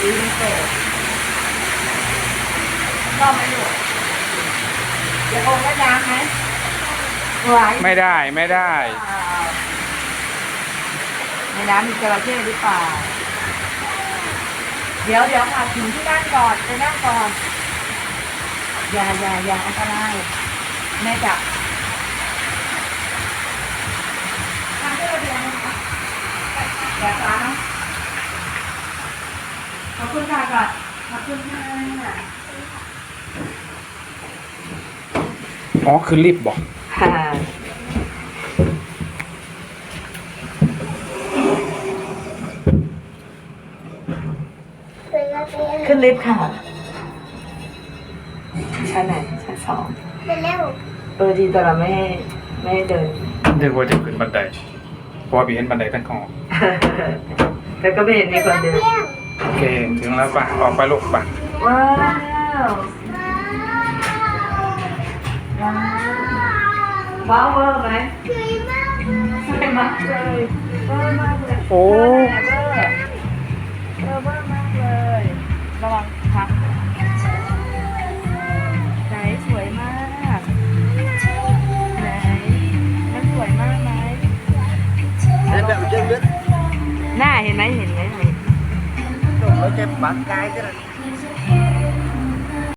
ดีพิเศษชอบไหมลูกจะคงก็ยางไหมไหวไม่ได้ไม่ได้ ในน้ำมีจระเข้หรือเปล่า เดี๋ยวเดี๋ยวค่ะถึงที่นั่งก่อนไปนั่งก่อนอย่าอย่าอย่าอันตรายแม่จับทำได้ระเบียงนะคะอย่าฟ้าเนอะ ขอบคุณค่ะก่อนขอบคุณค่ะอ๋อคือรีบบอกค่ะขึ้นลิฟต์ค่ะชั้นไหนชั้นสองไปเร็วเออดีแต่เราไม่ให้ไม่ให้เดินเดี๋ยวว่าจะขึ้นบันไดเพราะว่าบีเห็นบันไดทั้งของแล้วก็ไม่เห็นมีคนเดินเพียง โอเค ถึงแล้วป่ะ ออกไปลูกป่ะ ว้าว ว้าวว้าวเวอร์ไหมสวยมากสวยมากเลยเวอร์มากเลยโอ้ เวอร์เวอร์เวอร์เวอร์มากเลย ระวังพักไหนสวยมากไหนมันสวยมากไหม แบบเยอะ หน้าเห็นไหมเห็นไหมเห็นๆตร mấy cái bán cái cái này.